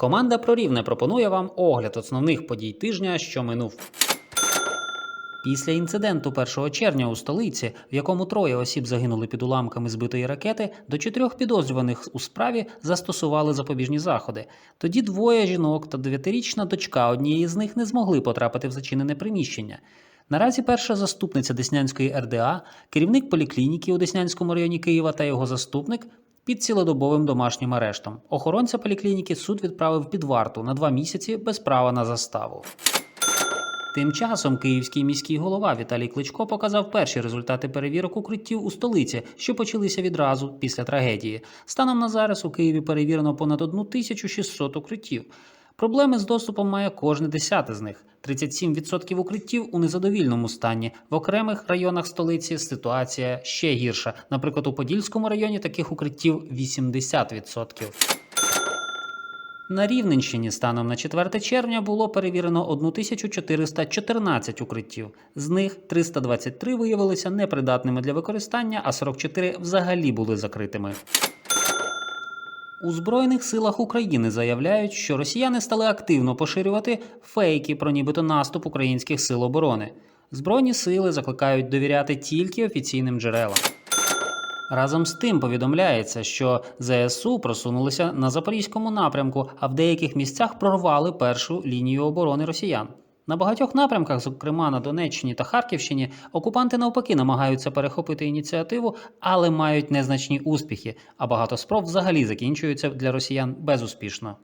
Команда Прорівне пропонує вам огляд основних подій тижня, що минув. Після інциденту 1 червня у столиці, в якому троє осіб загинули під уламками збитої ракети, до чотирьох підозрюваних у справі застосували запобіжні заходи. Тоді двоє жінок та дев'ятирічна дочка однієї з них не змогли потрапити в зачинене приміщення. Наразі перша заступниця Деснянської РДА, керівник поліклініки у Деснянському районі Києва та його заступник під цілодобовим домашнім арештом. Охоронця поліклініки суд відправив під варту на два місяці без права на заставу. Тим часом київський міський голова Віталій Кличко показав перші результати перевірок укриттів у столиці, що почалися відразу після трагедії. Станом на зараз у Києві перевірено понад 1600 укриттів. Проблеми з доступом має кожне десяте з них. 37% укриттів у незадовільному стані. В окремих районах столиці ситуація ще гірша. Наприклад, у Подільському районі таких укриттів 80%. На Рівненщині станом на 4 червня було перевірено 1414 укриттів. З них 323 виявилися непридатними для використання, а 44 взагалі були закритими. У Збройних силах України заявляють, що росіяни стали активно поширювати фейки про нібито наступ українських сил оборони. Збройні сили закликають довіряти тільки офіційним джерелам. Разом з тим повідомляється, що ЗСУ просунулися на запорізькому напрямку, а в деяких місцях прорвали першу лінію оборони росіян. На багатьох напрямках, зокрема на Донеччині та Харківщині, окупанти навпаки намагаються перехопити ініціативу, але мають незначні успіхи, а багато спроб взагалі закінчуються для росіян безуспішно.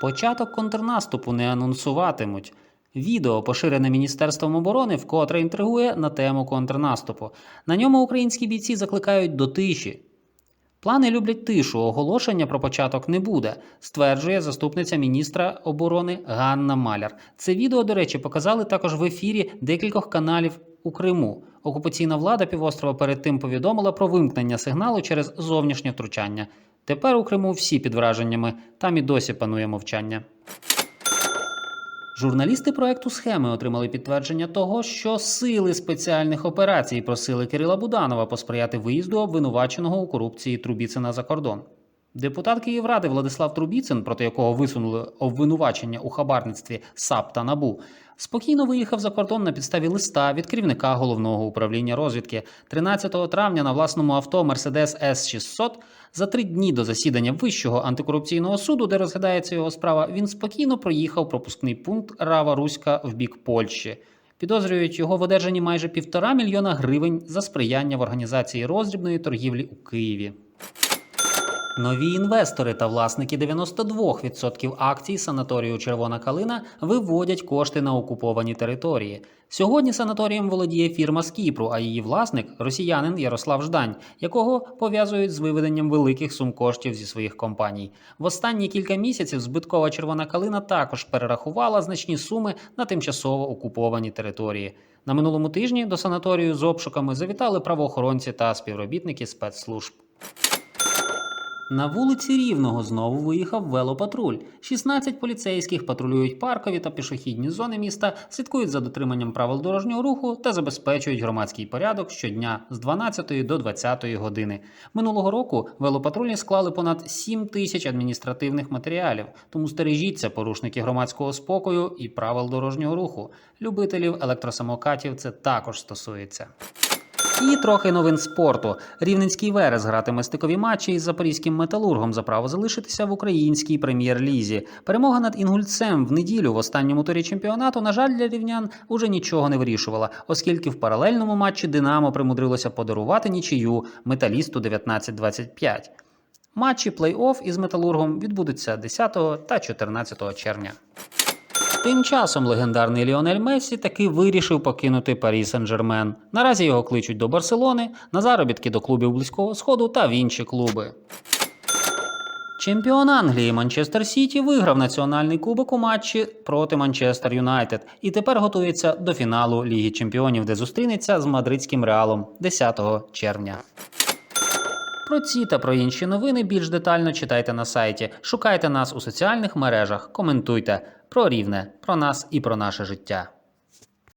Початок контрнаступу не анонсуватимуть. Відео, поширене Міністерством оборони, вкотре інтригує на тему контрнаступу. На ньому українські бійці закликають до тиші. Плани люблять тишу, оголошення про початок не буде, стверджує заступниця міністра оборони Ганна Маляр. Це відео, до речі, показали також в ефірі декількох каналів у Криму. Окупаційна влада півострова перед тим повідомила про вимкнення сигналу через зовнішнє втручання. Тепер у Криму всі під враженнями, там і досі панує мовчання. Журналісти проекту схеми отримали підтвердження того, що сили спеціальних операцій просили Кирила Буданова посприяти виїзду обвинуваченого у корупції Трубіцина за кордон. Депутат Київради Владислав Трубіцин, проти якого висунули обвинувачення у хабарництві САП та НАБУ, спокійно виїхав за кордон на підставі листа від керівника головного управління розвідки 13 травня на власному авто Mercedes S600 за три дні до засідання Вищого антикорупційного суду, де розглядається його справа, він спокійно проїхав пропускний пункт Рава Руська в бік Польщі. Підозрюють його в одержанні майже півтора мільйона гривень за сприяння в організації роздрібної торгівлі у Києві. Нові інвестори та власники 92% акцій санаторію Червона Калина виводять кошти на окуповані території. Сьогодні санаторієм володіє фірма з Кіпру, а її власник росіянин Ярослав Ждань, якого пов'язують з виведенням великих сум коштів зі своїх компаній. В останні кілька місяців збиткова Червона Калина також перерахувала значні суми на тимчасово окуповані території. На минулому тижні до санаторію з обшуками завітали правоохоронці та співробітники спецслужб. На вулиці Рівного знову виїхав велопатруль. 16 поліцейських патрулюють паркові та пішохідні зони міста, слідкують за дотриманням правил дорожнього руху та забезпечують громадський порядок щодня з 12 до 20 години. Минулого року велопатрульні склали понад 7 тисяч адміністративних матеріалів, тому стережіться порушники громадського спокою і правил дорожнього руху. Любителів електросамокатів це також стосується. І трохи новин спорту. Рівненський Верес гратиме стикові матчі із запорізьким металургом за право залишитися в українській прем'єр-лізі. Перемога над інгульцем в неділю в останньому турі чемпіонату, на жаль, для рівнян уже нічого не вирішувала, оскільки в паралельному матчі Динамо примудрилося подарувати нічию металісту 19-25. Матчі плей-офф із металургом відбудуться 10 та 14 червня. Тим часом легендарний Ліонель Мессі таки вирішив покинути Парі Сен-Жермен. Наразі його кличуть до Барселони, на заробітки до клубів Близького Сходу та в інші клуби. Чемпіон Англії Манчестер Сіті виграв національний кубок у матчі проти Манчестер Юнайтед і тепер готується до фіналу Ліги Чемпіонів, де зустрінеться з мадридським реалом 10 червня. Про ці та про інші новини більш детально читайте на сайті. Шукайте нас у соціальних мережах, коментуйте про рівне, про нас і про наше життя.